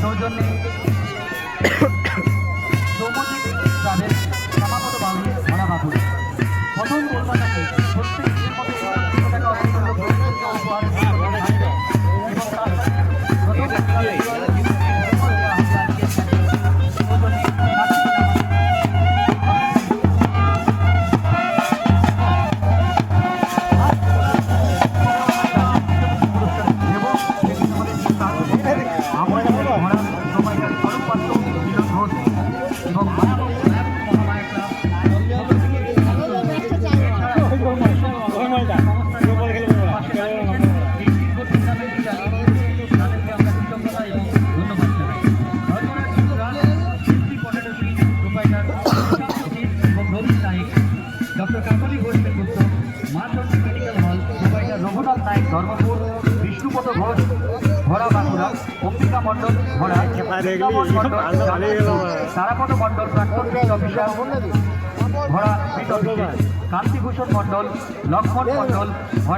সৌজন্যে সৌমজিৎ ট্রাভেল সমাপত বাবু ভাড়া বাবু প্রথম কলকাতাকে প্রত্যেক ডক্টর কাকলি ঘোষ নেতৃত্ব Maa Chandi medical hall provider Raghunath Nayak Dharmapur Bishnupada Ghosh ভরা বাঁকুড়া অম্বিকা মণ্ডল মণ্ডল তারাপদ মণ্ডল প্রাক্তন অফিসার বিট কান্তিভূষণ মণ্ডল লক্ষ্মণ মণ্ডল